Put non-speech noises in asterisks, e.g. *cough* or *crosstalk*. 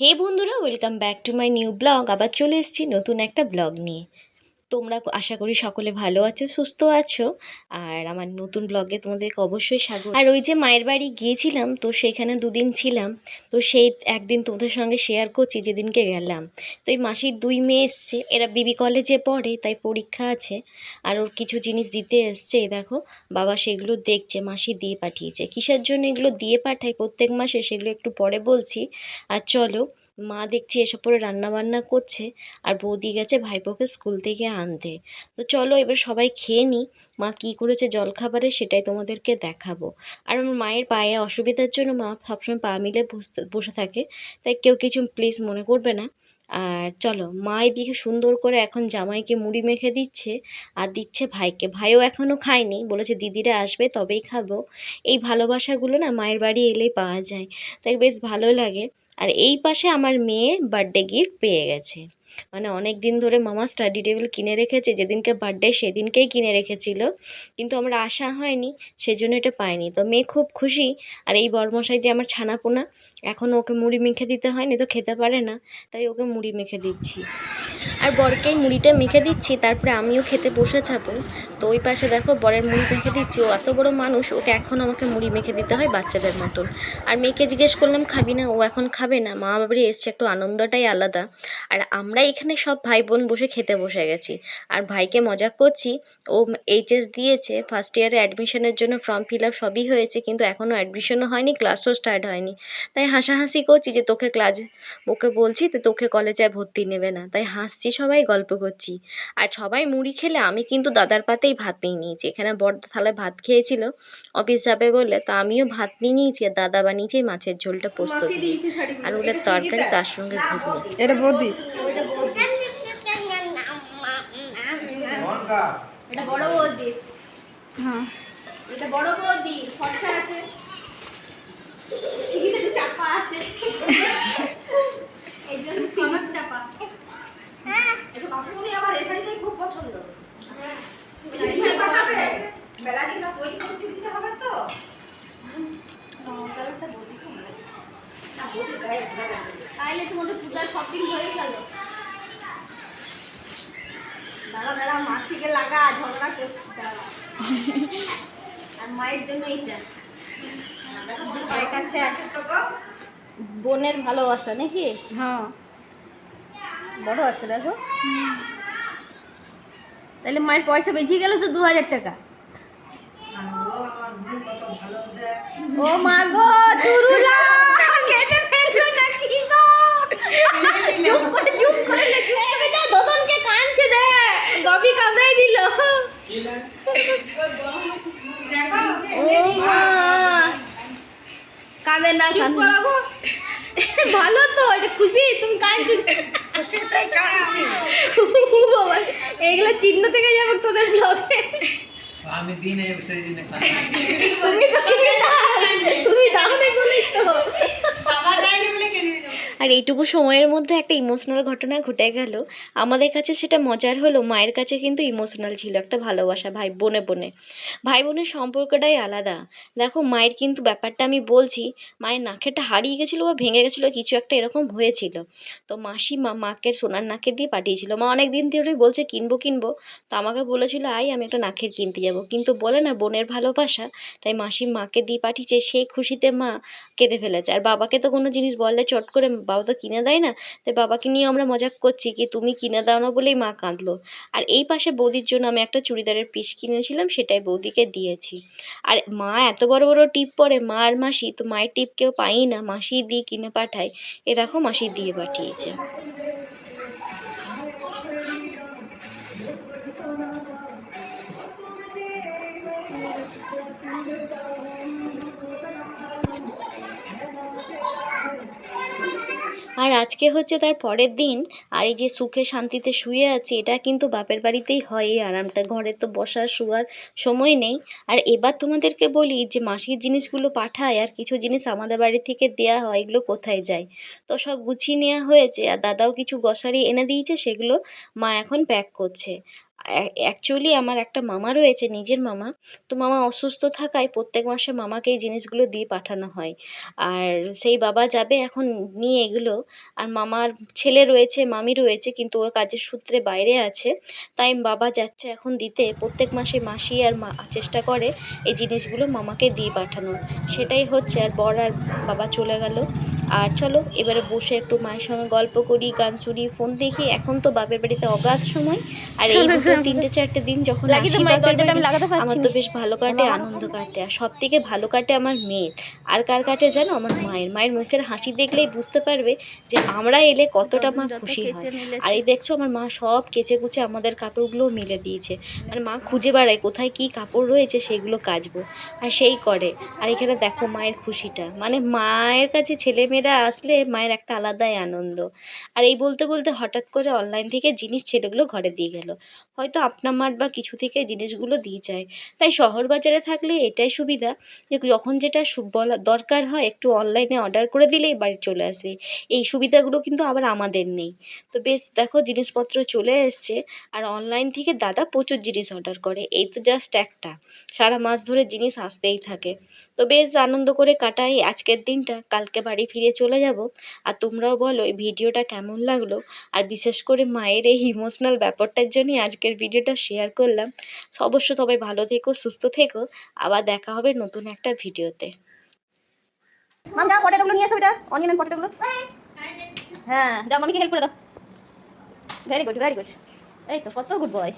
হে বন্ধুরা, welcome back to my new blog. আবার চলে এসেছি নতুন একটা ব্লগ নিয়ে। তোমরা আশা করি সকলে ভালো আছো, সুস্থ আছো। আর আমার নতুন ব্লগে তোমাদেরকে অবশ্যই স্বাগত। আর ওই যে মায়ের বাড়ি গিয়েছিলাম, তো সেখানে দুদিন ছিলাম। তো সেই একদিন তোমাদের সঙ্গে শেয়ার করছি, যেদিনকে গেলাম। তো এই মাসির দুই মেয়ে এসছে, এরা বিবি কলেজে পড়ে, তাই পরীক্ষা আছে। আর ওর কিছু জিনিস দিতে এসছে দেখো, বাবা সেগুলো দেখছে, মাসি দিয়ে পাঠিয়েছে। কিসের জন্য এগুলো দিয়ে পাঠাই প্রত্যেক মাসে সেগুলো একটু পরে বলছি। আর চলো মা দেখছি এসব পরে রান্নাবান্না করছে আর বৌদি গেছে ভাইপোকে স্কুল থেকে আনতে। তো চলো এবার সবাই খেয়ে নিই মা কী করেছে জলখাবারে সেটাই তোমাদেরকে দেখাবো। আর আমার মায়ের পায়ে অসুবিধার জন্য মা সবসময় পা মিলে বসে থাকে। তাই কেউ কিছু প্লিজ মনে করবে না। আর চলো মা এদিকে সুন্দর করে এখন জামাইকে মুড়ি মেখে দিচ্ছে আর দিচ্ছে ভাইকে। ভাইও এখনও খায়নি, বলেছে দিদিরা আসবে তবেই খাব। এই ভালোবাসাগুলো না মায়ের বাড়ি এলেই পাওয়া যায়। তাই বেশ ভালো লাগে। আর এই পাশে আমার মেয়ে বার্থডে গিফট পেয়ে গেছে। মানে অনেক দিন ধরে মামা স্টাডি টেবিল কিনে রেখেছে, যেদিনকে বার্থডে সেদিনকেই কিনে রেখেছিল। কিন্তু আমরা আশা হয়নি, সেজন্য এটা পাইনি। তো মেয়ে খুব খুশি, আর এই বরমশাই যে আমার ছানাপোনা এখনও ওকে মুড়ি মেখে দিতে হয়নি তো খেতে পারে না, তাই ওকে মুড়ি মেখে দিচ্ছি। আর বরকেই মুড়িটা মেখে দিচ্ছি, তারপরে আমিও খেতে বসে যাব তো ওই পাশে দেখো বরের মুড়ি মেখে দিচ্ছি, ও এত বড় মানুষ, ওকে এখন আমাকে মুড়ি মেখে দিতে হয় বাচ্চাদের মতন। আর মেয়েকে জিজ্ঞেস করলাম, খাবি না? ও এখন খাবে না। মা বাবারই এসছে, একটু আনন্দটাই আলাদা। আর আমরা এখানে সব ভাই বোন বসে খেতে বসে গেছি। আর ভাইকে মজা করছি ও এইচএস দিয়েছে ফার্স্ট ইয়ারে অ্যাডমিশনের জন্য ফর্ম ফিল আপ সবই হয়েছে কিন্তু এখনও অ্যাডমিশনও হয়নি ক্লাসও স্টার্ট হয়নি। তাই হাসাহাসি করছি যে তোকে ক্লাস ওকে বলছি তো তোকে কলেজে ভর্তি নেবে না। তাই হাসছি সবাই গল্প করছি। আর সবাই মুড়ি খেলে আমি কিন্তু দাদার পাতেই ভাত নিয়ে নিয়েছি। এখানে বড়দা থালায় ভাত খেয়েছিল অফিস যাবে বলে তো আমিও ভাত নিয়ে নিয়েছি আর দাদা বানিয়েছি মাছের ঝোলটা পোস্ত দিয়ে আর ওগুলোর তরকারি তার সঙ্গে ঘুগনি। এটা বৌদি। এটা বড় বৌদি। হ্যাঁ। এটা বড় বৌদি ফর্সা আছে। চাপা আছে। এই জন্য সিমার চাপা। এটা বাসুমনি আমার এই শাড়িটাই খুব পছন্দ। বেলা দিন করে দিতে হবে তো। তাইলে তোমাদের পূজার শপিং হয়ে গেল। লাগা ঝগড়া করছি আর মায়ের জন্য এইটা। মায়ের কাছে এক- বোনের ভালোবাসা নাকি? হ্যাঁ। বড় আছে দেখো। তাহলে মায়ের পয়সা বেঁচে গেল তো দু হাজার টাকা। ও মা গো টুরুলা কেটে ফেলল নাকি গো? *laughs* চুপ করে চুপ করে লে, চুপ করে দে দদনকে কাঁদছে দে গবি কামড়াই দিল ও মা কাঁদে না কাঁদে। ভালো তো এটা খুশি? তুমি কাঁদছো বাবা এগুলো চিহ্ন থেকে যাবে তোদের ব্লগে আমি দিনে সেই দিনে তুমি তো তুমি দাও না বলেই তো। আর এইটুকু সময়ের মধ্যে একটা ইমোশনাল ঘটনা ঘটে গেল। আমাদের কাছে সেটা মজার হলো, মায়ের কাছে কিন্তু ইমোশনাল ছিল একটা ভালোবাসা, ভাই বোনে বোনে। ভাই বোনের সম্পর্কটাই আলাদা। দেখো, মায়ের কিন্তু ব্যাপারটা আমি বলছি, মায়ের নাকেরটা হারিয়ে গেছিল বা ভেঙে গেছিল, কিছু একটা এরকম হয়েছিল। তো মাসি মা মাকে সোনার নাকের দিয়ে পাঠিয়েছিল। মা অনেক দিন ধরেই বলছে, কিনবো কিনবো। তো আমাকে বলেছিল আই আমি একটা নাকের কিনতে যাব। কিন্তু বলে না, বোনের ভালোবাসা, তাই মাসি মাকে দিয়ে পাঠিয়েছে। সেই খুশিতে মা কেঁদে ফেলেছে। আর বাবাকে তো কোনো জিনিস বললে চট করে বাবা তো কিনে দেয় না? তাই বাবাকে নিয়ে আমরা মজা করছি কি তুমি কিনে দাও না বলেই মা কাঁদলো। আর এই পাশে বৌদির জন্য আমি একটা চুড়িদারের পিস কিনেছিলাম, সেটাই বৌদিকে দিয়েছি। আর মা এত বড় বড় টিপ পরে, মা আর মাসি তো মায়ের টিপ কেউ পাই না, মাসি দিয়ে কিনে পাঠায়। এ দেখো মাসি দিয়ে পাঠিয়েছে। আর আজকে হচ্ছে তার পরের দিন। আর এই যে সুখে শান্তিতে শুয়ে আছে, এটা কিন্তু বাপের বাড়িতেই হয় এই আরামটা। ঘরে তো বসার, শোয়ার সময় নেই। আর এবার তোমাদেরকে বলি যে মাসির জিনিসগুলো পাঠায় আর কিছু জিনিস আমাদের বাড়ি থেকে দেয়া হয়, এগুলো কোথায় যায়? তো সব গুছিয়ে নেওয়া হয়েছে আর দাদাও কিছু গসারি এনে দিয়েছে, সেগুলো মা এখন প্যাক করছে। অ্যাকচুয়ালি আমার একটা মামা রয়েছে নিজের মামা। তো মামা অসুস্থ থাকায় প্রত্যেক মাসে মামাকে এই জিনিসগুলো দিয়ে পাঠানো হয়। আর সেই বাবা যাবে এখন নিয়ে এগুলো। আর মামার ছেলে রয়েছে মামি রয়েছে কিন্তু ও কাজের সূত্রে বাইরে আছে। তাই বাবা যাচ্ছে এখন দিতে। প্রত্যেক মাসে মাসি আর মা চেষ্টা করে এই জিনিসগুলো মামাকে দিয়ে পাঠানোর। সেটাই হচ্ছে আর বর আর বাবা চলে গেল। আর চলো এবারে বসে একটু মায়ের সঙ্গে গল্প করি গান শুনি ফোন দেখি। এখন তো বাপের বাড়িতে অগাধ সময়। আর এই *laughs* দুটো তিনটে চারটে দিন যখন আমার তো বেশ ভালো কাটে আনন্দ কাটে। আর সব থেকে ভালো কাটে আমার মেয়ের। আর কার কাটে জানো? আমার মায়ের। মায়ের মুখের হাসি দেখলেই বুঝতে পারবে যে আমরা এলে কতটা মা খুশি হয়। আর এই দেখছ আমার মা সব কেচে কুচে আমাদের কাপড়গুলো মিলে দিয়েছে। মানে মা খুঁজে বেড়ায় কোথায় কি কাপড় রয়েছে সেগুলো কাচবো। আর সেই করে। আর এখানে দেখো মায়ের খুশিটা। মানে মায়ের কাছে ছেলেমেয়েরা আসলে মায়ের একটা আলাদাই আনন্দ। আর এই বলতে বলতে হঠাৎ করে অনলাইন থেকে জিনিস ছেলেগুলো ঘরে দিয়ে গেল। হয়তো আপনা মার বা কিছু থেকে জিনিসগুলো দিয়ে যায়। তাই শহর বাজারে থাকলে এটাই সুবিধা যে যখন যেটা বলা, দরকার হয় একটু অনলাইনে অর্ডার করে দিলেই বাড়ি চলে আসবে। এই সুবিধাগুলো কিন্তু আবার আমাদের নেই। তো বেশ, দেখো জিনিসপত্র চলে এসছে আর অনলাইন থেকে দাদা প্রচুর জিনিস অর্ডার করে। এই তো জাস্ট একটা। সারা মাস ধরে জিনিস আসতেই থাকে। তো বেশ আনন্দ করে কাটাই আজকের দিনটা। কালকে বাড়ি ফিরে চলে যাব। আর তোমরাও বলো এই ভিডিওটা কেমন লাগল? আর বিশেষ করে মায়ের এই ইমোশনাল ব্যাপারটার জন্যই আজকের ভিডিওটা শেয়ার করলাম। অবশ্য সবাই ভালো থেকো, সুস্থ থেকো। আবার দেখা হবে নতুন একটা ভিডিওতে। হ্যাঁ যা মামিকে হেল্প করে দাও। ভেরি গুড ভেরি গুড এই তো, কত গুড বয়